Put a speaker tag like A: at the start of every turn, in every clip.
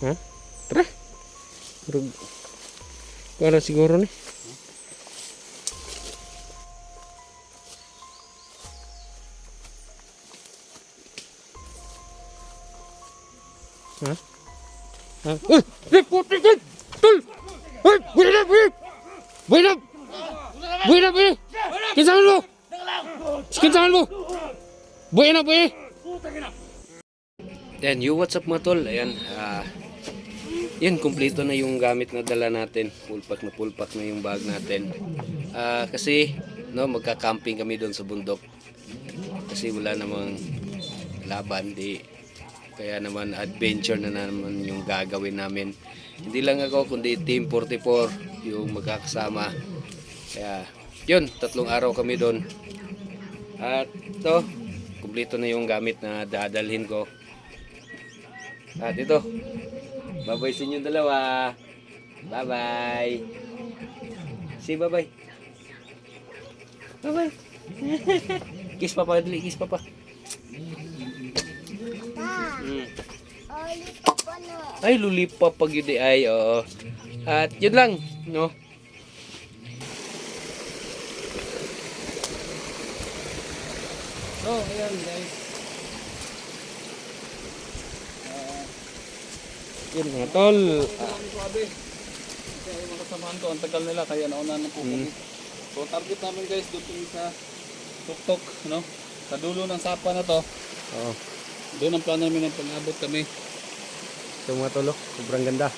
A: Ha? Tara. Pero, para siguro ni. Ha? Ha? Uy! Uy! Puti din! Tul! Uy! Buhay na! Buhay! Buhay na! Buhay na! Buhay! Kinsaman mo! Kinsaman mo! Buhay na! Buhay! Then, you what's up mga tol? Ayan, ah... yan, kumpleto na yung gamit na dala natin. Full pack na full pack na yung bag natin. Ah, kasi, no, magka-camping kami doon sa bundok. Kasi wala namang laban, di. Kaya naman adventure na naman yung gagawin namin. Hindi lang ako, kundi Team 44 yung magkakasama. Kaya, yun, tatlong araw kami doon. At to, kumpleto na yung gamit na dadalhin ko. At ito, babay sa inyo dalawa. Bye-bye. Si bye-bye. Bye-bye. kiss pa pa, dali, kiss pa pa. Mm. Ay, lulipap pag yun di ay, oo. At yun lang, no? So, ayan guys. Yun mga tol.
B: Kaya yung mga kasamahan ko, ang tagal nila, kaya nauna na po kami. So, target namin guys, doon sa tuktok, no? Sa dulo ng sapa na to,
A: Oo.
B: doon ang plano namin ng pang-abot kami.
A: Ito mga tol, oh. sobrang ganda.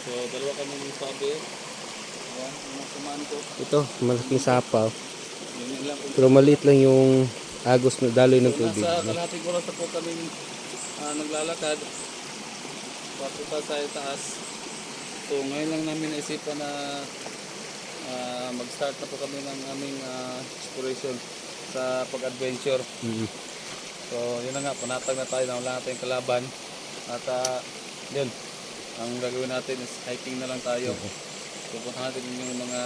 B: So, dalawa kami ng sabi. Ayan, yung kasamahan ko.
A: Ito, malaking sapa. oh.
B: Yun yun lang.
A: Pero maliit lang yung agos na daloy ng
B: So,
A: tubig.
B: nasa kalahating oras na po kami ah, naglalakad. Papunta sa taas. So, ngayon lang namin naisipan na ah, mag-start na po kami ng aming ah, exploration sa pag-adventure.
A: Mm.
B: So, yun na nga, panatag na tayo na wala natin kalaban. At ah, yun, ang gagawin natin is hiking na lang tayo. Pupuntahan natin yung mga,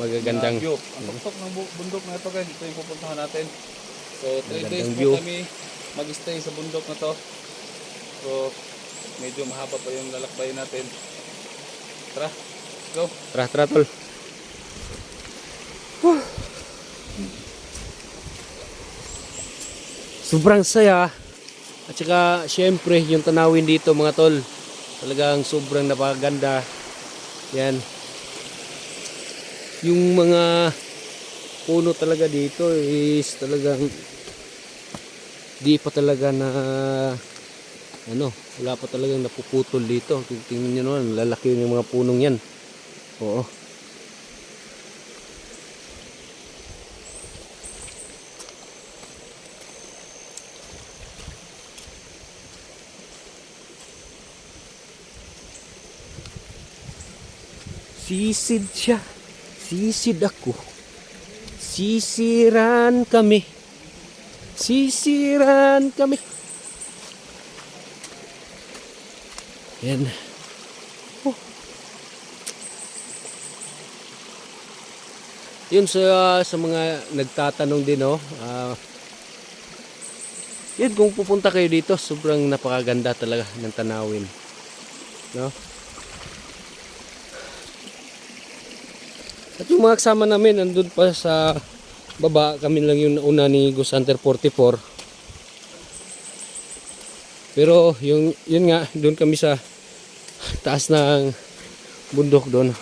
A: Magagandang
B: mga view. Ang tuktok ng bu- bundok na ito guys, ito yung pupuntahan natin. So, 3 days po
A: view.
B: kami mag-stay sa bundok na to. So, medyo mahaba pa yung lalakbayin natin. Tara, go!
A: Tara, tara tol. Sobrang saya. At saka, syempre, yung tanawin dito mga tol. Talagang sobrang napakaganda. Yan. Yung mga puno talaga dito is talagang di pa talaga na ano, wala pa talagang napuputol dito. Tingnan nyo naman, lalaki yung mga punong yan. Oo. Sisid siya. Sisid ako. Sisiran kami. Sisiran kami. Yan. Oh. Yun sa sa mga nagtatanong din no. ah, yun kung pupunta kayo dito, sobrang napakaganda talaga ng tanawin. No? At yung mga kasama namin nandun pa sa baba, kami lang yung nauna ni Gus Hunter 44. Pero yung yun nga, doon kami sa taas ng bundok doon.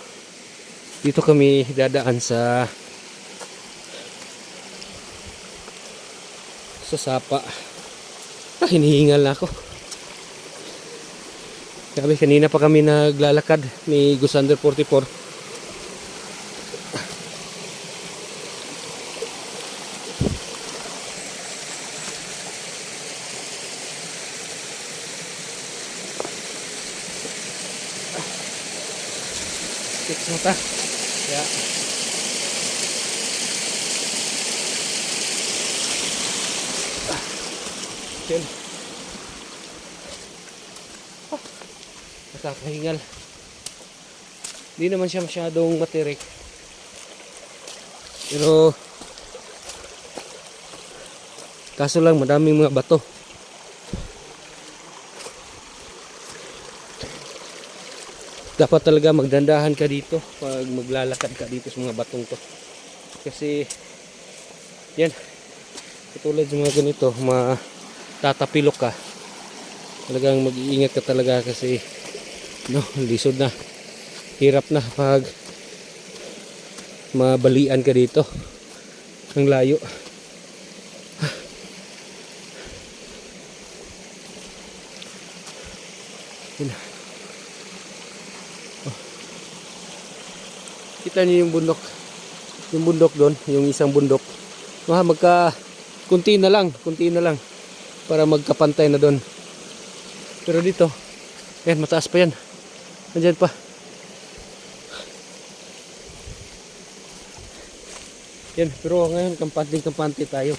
A: Dito kami dadaan sa sa sapa. Ah, hinihingal na ako. Sabi, kanina pa kami naglalakad ni Gusander 44. Mo ta. Yeah. Yun. Ah, nakakahingal. Hindi naman siya masyadong matirik. Pero kaso lang madaming mga bato. Dapat talaga magdandahan ka dito pag maglalakad ka dito sa mga batong to. Kasi yan katulad sa mga ganito, matatapilok ka. Talagang mag-iingat ka talaga kasi no, lisod na. Hirap na pag mabalian ka dito. Ang layo. Kita niyo yung bundok. Yung bundok doon, yung isang bundok. Mga magka kunti na lang, kunti na lang para magkapantay na doon. Pero dito, yan mataas pa yan. Nandiyan pa. Yan, pero ngayon kampante-kampante tayo.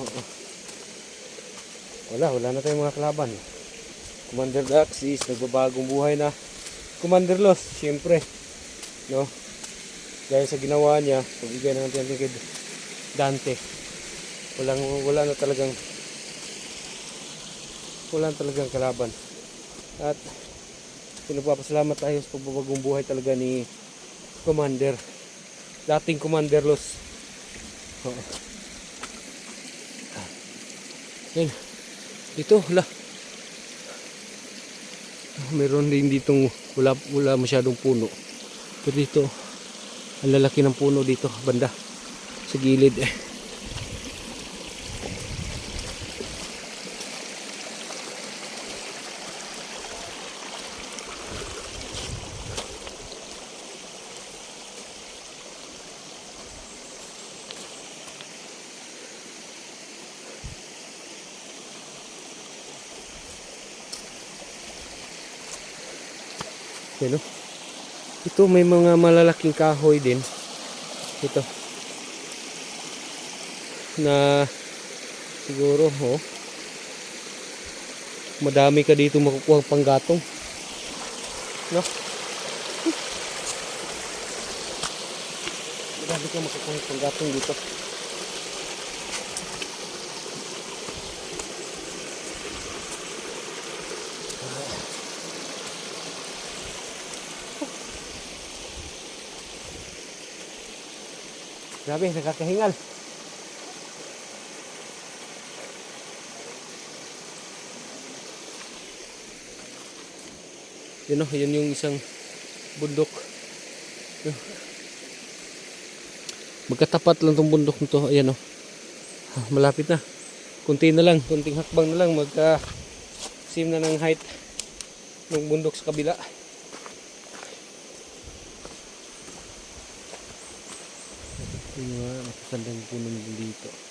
A: Oo. Wala, wala na tayong mga kalaban. Commander Daxis, nagbabagong buhay na. Commander Los, siyempre. No? Dahil sa ginawa niya, pagbigay na natin kay Dante. Walang, wala na talagang wala na talagang kalaban. At pinagpapasalamat tayo sa pagbabagong buhay talaga ni Commander. Dating Commander Los. Oo. Yan. Dito, wala. Meron din ditong wala, wala masyadong puno. Pero dito, ang lalaki ng puno dito, banda. Sa gilid eh. Yan o. Ito may mga malalaking kahoy din. Ito. Na siguro oh. Madami ka dito makukuha panggatong. No? Madami ka makukuha panggatong dito. Grabe, nakakahingal. Yun o, yun yung isang bundok. Yun. Magkatapat lang tong bundok nito. Ayan o. Ah, Malapit na. Kunti na lang, kunting hakbang na lang. Magka sim na ng height ng bundok sa kabila. Yung mga nakasandang puno nila dito.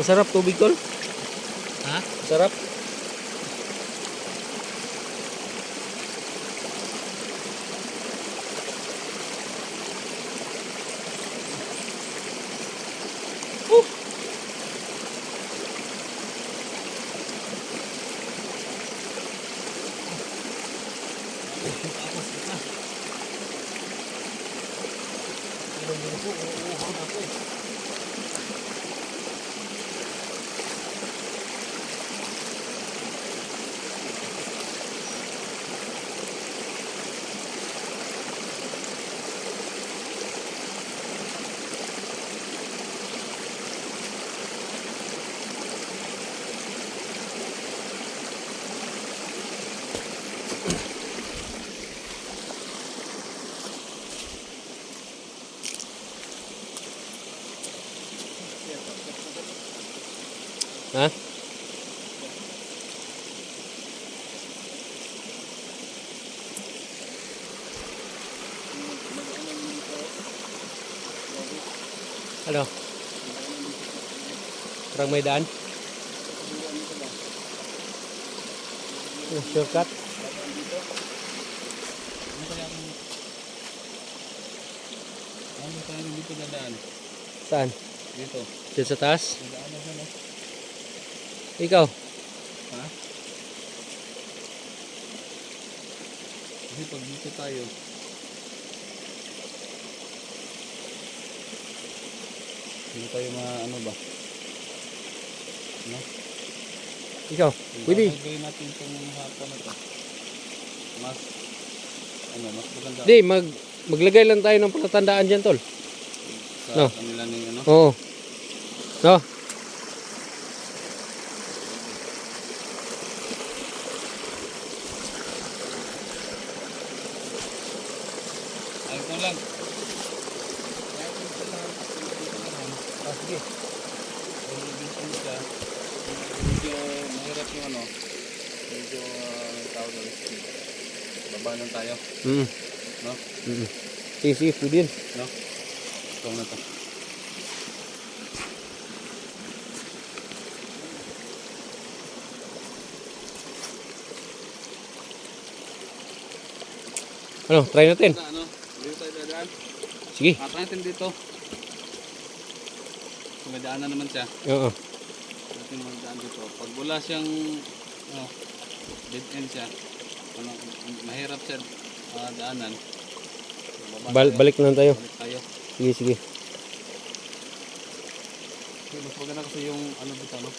A: Masarap tubig tol?
B: Ha?
A: Masarap? Ano? Parang may daan? Yung shortcut?
B: Ano kaya
A: ang...
B: Ano
A: kaya ang dito?
B: Saan? Dito. Dito sa taas?
A: Ikaw?
B: Ha? Kasi pag dito tayo, hindi tayo ma ano ba? No?
A: Ikaw? Pwede.
B: Gagawin natin itong hapon na to. Mas, ano, mas maganda
A: Di, mag, maglagay lang tayo ng palatandaan dyan, tol.
B: sa
A: no.
B: kanila ng ano.
A: Oo. No?
B: Ayun lang. Ayun ko lang.
A: Ah, sige.
B: Dito siya, medyo mahirap yung ano, medyo uh, tawag na speed. Baba lang tayo,
A: Mm.
B: no?
A: Mm. Sige, sige, pwede yun.
B: No? Ito na to.
A: Ano, try natin.
B: Ano, dito tayo dadaan.
A: Sige.
B: At natin dito. Daanan naman siya,
A: Oo.
B: natin magdaan dito. Pag wala siyang, ano, dead end siya, ano, mahirap siya ah, daanan. Baba
A: Bal
B: tayo.
A: balik lang tayo.
B: Balik tayo.
A: Sige, sige.
B: Okay, mas maganda kasi yung ano dito, no?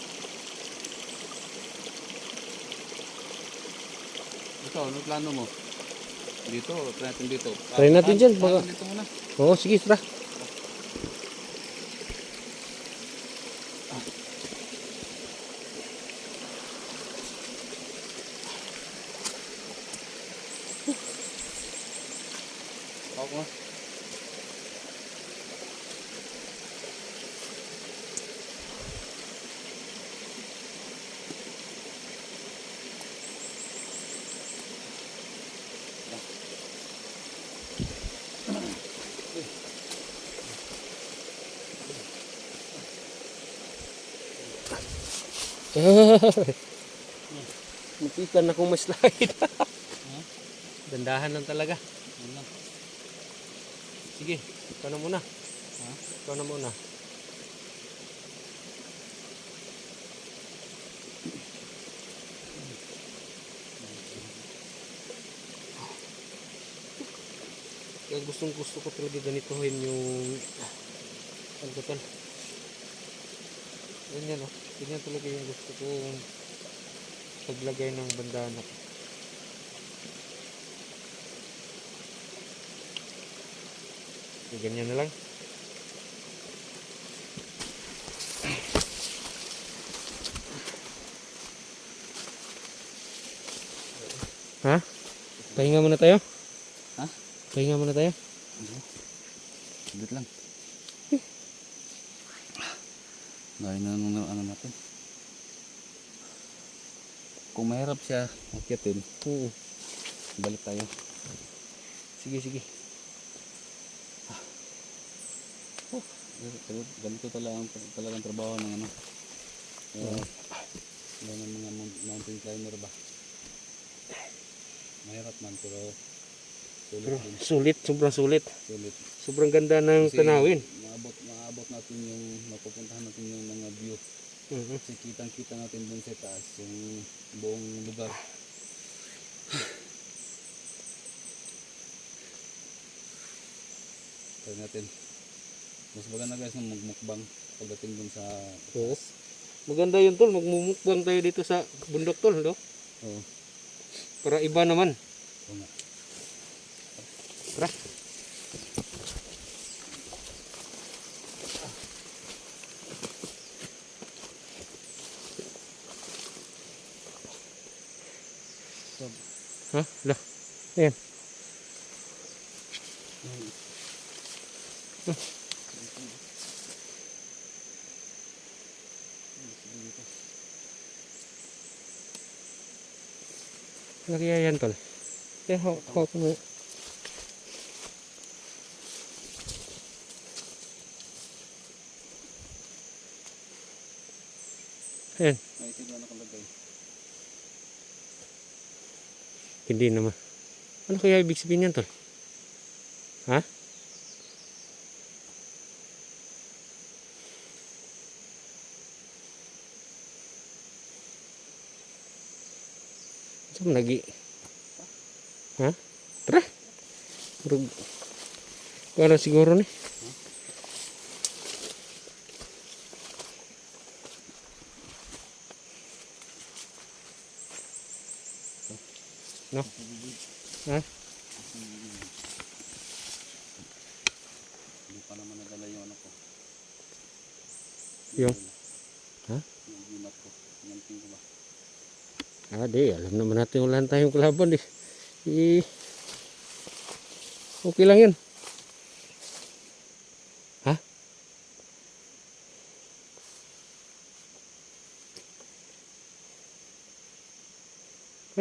B: Ikaw, ano plano mo? Dito, try natin dito.
A: Try natin dyan,
B: baka...
A: baka-
B: dito muna.
A: Oo, sige, tara. Napikan akong ma-slide. Dandahan lang talaga. Sige, ikaw na muna.
B: Ha?
A: Ikaw na muna. Kaya gustong gusto ko talaga ganitohin yung ano ba tal? Ganyan oh. Ganyan talaga yung gusto ko paglagay ng bandana. Ganyan na lang. Ha? Pahinga muna tayo?
B: Ha?
A: Pahinga muna tayo?
B: Saglit lang. Gaya na nung ano natin. Kung mahirap siya akyatin,
A: Oo.
B: balik tayo.
A: Sige, sige.
B: Ganito, ganito talaga, talaga ang trabaho ng ano. Uh, ng mga moun- mountain climber ba. Mahirap man pero sulit
A: sulit, sobrang sulit.
B: Sulit.
A: Sobrang ganda ng
B: Kasi
A: tanawin.
B: Maabot, maabot natin yung, mapupuntahan natin yung mga view.
A: Mhm.
B: Kasi kitang kita natin dun sa taas yung buong lugar. Try natin. Mas maganda guys ng magmukbang pagdating dun sa
A: Oo. Maganda yun tol, magmumukbang tayo dito sa bundok tol, no?
B: Oo.
A: Para iba naman.
B: Oo nga.
A: Tara. Ha? Lah. Ayan. Ano kaya yan tol? Eh, hawak hawak mo. Ayan. Hindi naman. Ano kaya ibig sabihin yan, tol? Ha? Saan lagi? Ha? Tara. Parang siguro nih. No? Ha?
B: Hindi pa naman nadala yung ano ko.
A: Yung? Ha?
B: Yung gimat ko. Yamping ko ba?
A: Ah, di. Alam naman natin wala tayong kalaban eh. Eh, okay lang yun. Ha?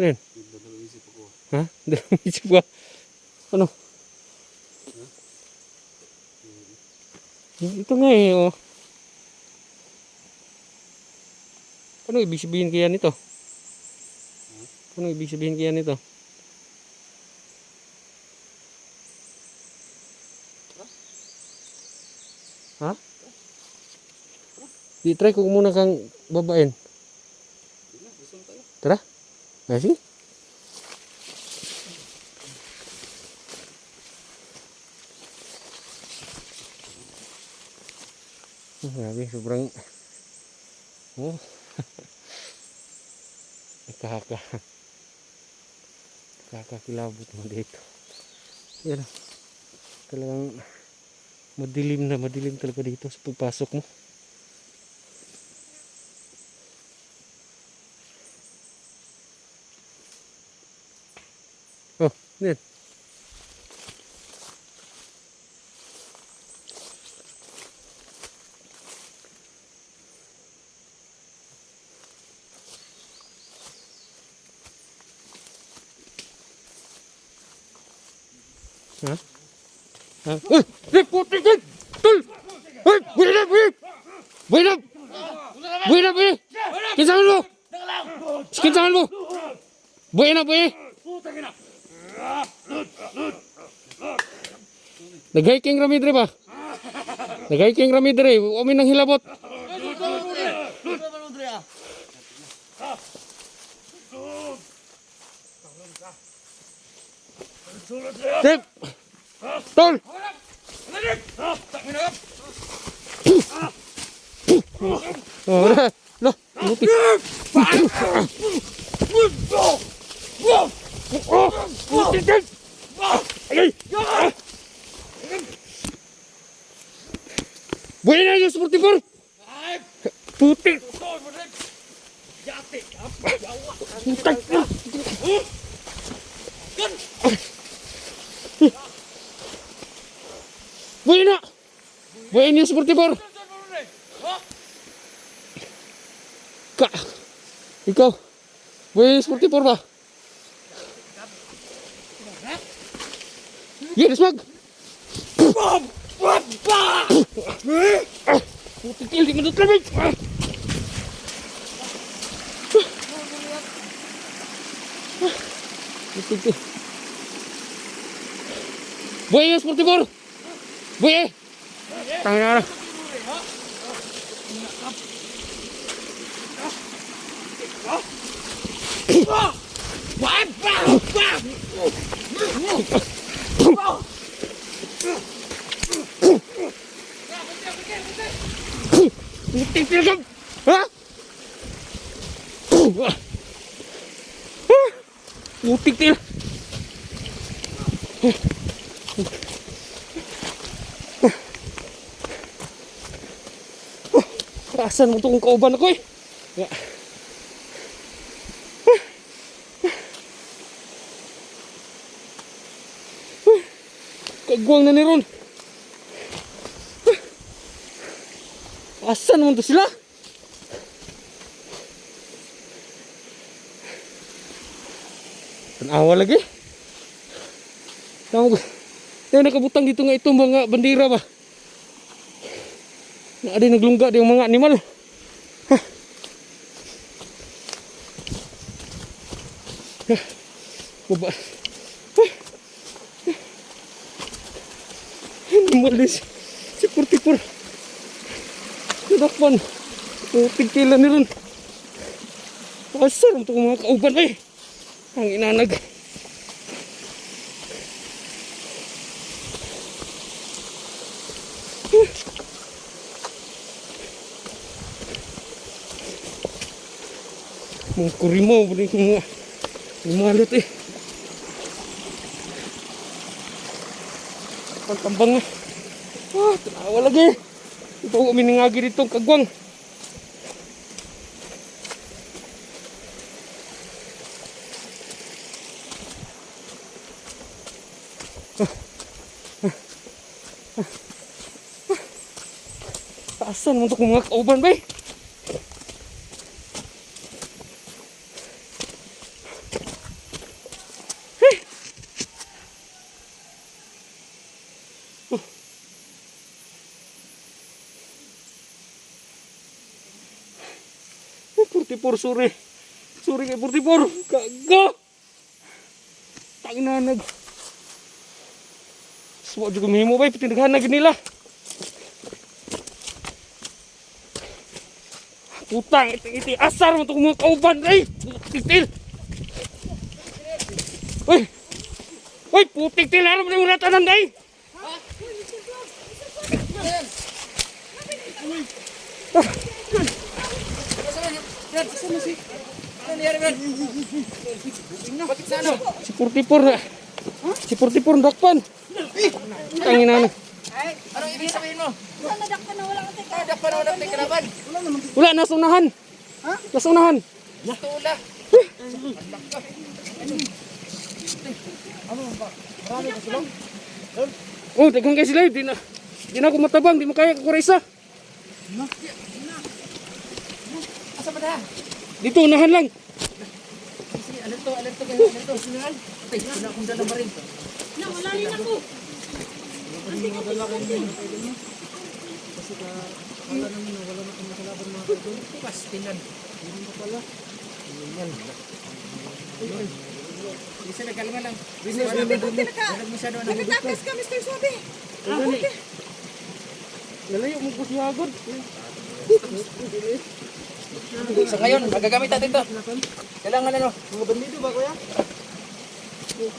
A: Ano yun?
B: Nagdadalawang isip ako.
A: Ha? Dalawang isip ko. Ano? Ito nga eh, oh. Ano ibig sabihin kaya nito? Ano ibig sabihin kaya nito? Ha? Di try ko muna kang babain.
B: Hindi na, gusto mo tayo.
A: Tara. Ah, grabe, sobrang oh. Nakaka Nakakakilabot mo dito. Yan. Talagang madilim na madilim talaga dito sa pagpasok mo. Oh, yan. Ha? Ha? Uy! Puti, di! Tul! Uy! Buhay na, buhay! Buhay na! Buhay na, buhay! Kinsaman mo! Kinsaman mo! Buhay na, buhay! Nag-hiking rami ba? Nag-hiking rami dre. Umi nang hilabot. Tip! Tol! Oh, wala. Lo, buti. Buti, Tip! Ay! Buhay na yung sporty for! Puti! Putang! Buhay na! Buhay na yung sporty for! Ka! Ikaw! Buhay na yung sporty for ba? Yes, wag! Puti kil, di manut lamig! Puti kil. Buhay! Buhay eh! Tangin na Puti kil ka! Ha? Puti kil! Asan mo itong kauban ako eh? Ya. Kagwang na ni Ron. Asan mo to sila? Tanawa lagi. Tama ko. Yung nakabutang dito nga itong mga bandira ba? Na ada naglungga di mga animal. Hah. Baba. Din si, si Purtipur. Nadakpan. Tigtilan ni ron. Asar untuk mga kauban eh. Ang inanag. Mga kurimaw, mga mga lumalot eh. Pagtambang na. Ah, tanawa lagi. Ito ko miningagi dito ang kagwang. Ito kung mga kauban ba eh? Eh, 44, sorry. Sorry kay 44. Gaga! Tangin na nag... Suwa juga mahimo ba? Pitinaghan na nila. Putang, iti-iti. Asar mo ito kung mga kauban. Ay! Putik-til! Uy! Uy! Putik-til! Aram mo na yung ratanan, ay! Si 44 na. Si 44 dakpan. Tangin na na.
C: Anong ibig sabihin mo? Nadakpan na walang tikaraban.
A: Wala, nasa unahan. Nasa unahan.
C: Tula.
A: Oh, dagang kayo sila. Di na, di na ako matabang. Di mo kaya kakuresa.
C: Asa ba na?
A: Dito, unahan lang.
C: Sige, alerto, alerto kayo, alerto. Sinuhan. Tay, wala akong dala marin. Pastilan. Bisa na kalma lang. Bisa na Wala masyado na.
D: Nagtapos ka, Mr. Suabe.
A: Lalayo mo ko si Hagod.
C: So ngayon, magagamit natin to. Kailangan ano?
A: Mga bandido ba, kuya?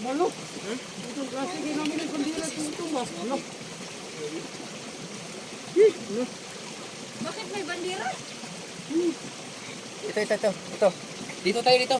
A: Malo. Ito klase namin ng bandila dito, mas. Ano?
D: Bakit may bandera?
C: Ito, ito, ito. Ito. Dito tayo dito.